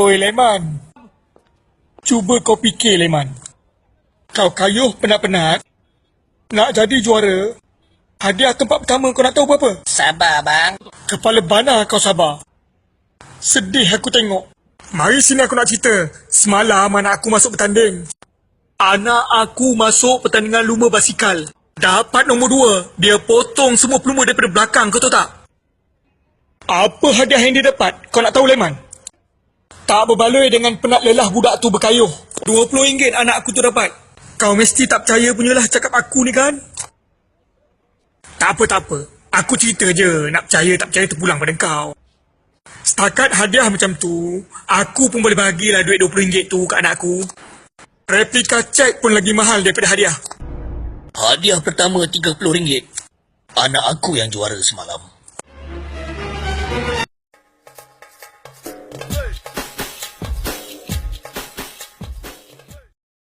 Oi, Leman. Cuba kau fikir, Leman. Kau kayuh penat-penat. Nak jadi juara. Hadiah tempat pertama kau nak tahu berapa? Sabar bang. Kepala bana kau sabar. Sedih aku tengok. Mari sini aku nak cerita. Semalam anak aku masuk bertanding. Anak aku masuk pertandingan lumba basikal. Dapat nombor dua. Dia potong semua pelumba daripada belakang. Kau tahu tak? Apa hadiah yang dia dapat? Kau nak tahu, Leman? Tak berbaloi dengan penat lelah budak tu berkayuh. RM20 anak aku tu dapat. Kau mesti tak percaya punyalah cakap aku ni kan? Tak apa, tak apa. Aku cerita je. Nak percaya, tak percaya terpulang pada kau. Setakat hadiah macam tu, aku pun boleh bagilah duit RM20 tu kat anak aku. Replika cek pun lagi mahal daripada hadiah. Hadiah pertama RM30. Anak aku yang juara semalam.